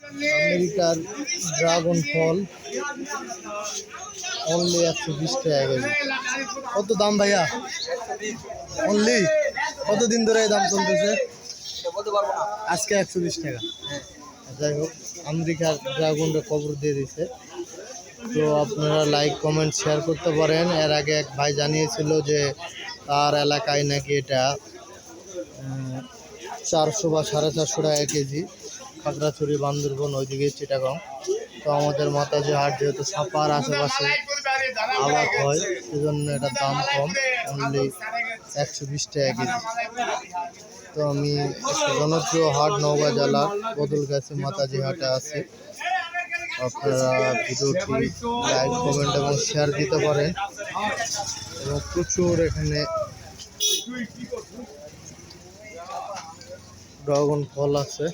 আমেরিকার ড্রাগন ফল অনলি একশো বিশ টাকা কেজি। কত দাম ভাইয়া? অনলি কতদিন ধরে এই দাম চলতেছে? আজকে একশো বিশ টাকা। যাই হোক, আমেরিকার ড্রাগনটা কবর দিয়ে দিছে। তো আপনারা লাইক কমেন্ট শেয়ার করতে পারেন। এর আগে এক ভাই জানিয়েছিল যে তার এলাকায় নাকি এটা চারশো বা সাড়ে চারশো টাকা কেজি। খাগড়াছড়ি, বান্দরবন, ওইদিকে চিটাগং। তো আমাদের মাতাজি হাট যেহেতু সাপার আশেপাশে আবাদ হয়, সেজন্য এটার দাম কম অনলি একশো বিশ টাকা কেজি। তো আমি জনপ্রিয় হাট নওগাঁ জেলার বদলগাছি মাতাজি হাটে আছি। আপনারা ভিডিওটি লাইক, কমেন্ট এবং শেয়ার দিতে পারেন। এবং প্রচুর এখানে ড্রাগন ফল আছে।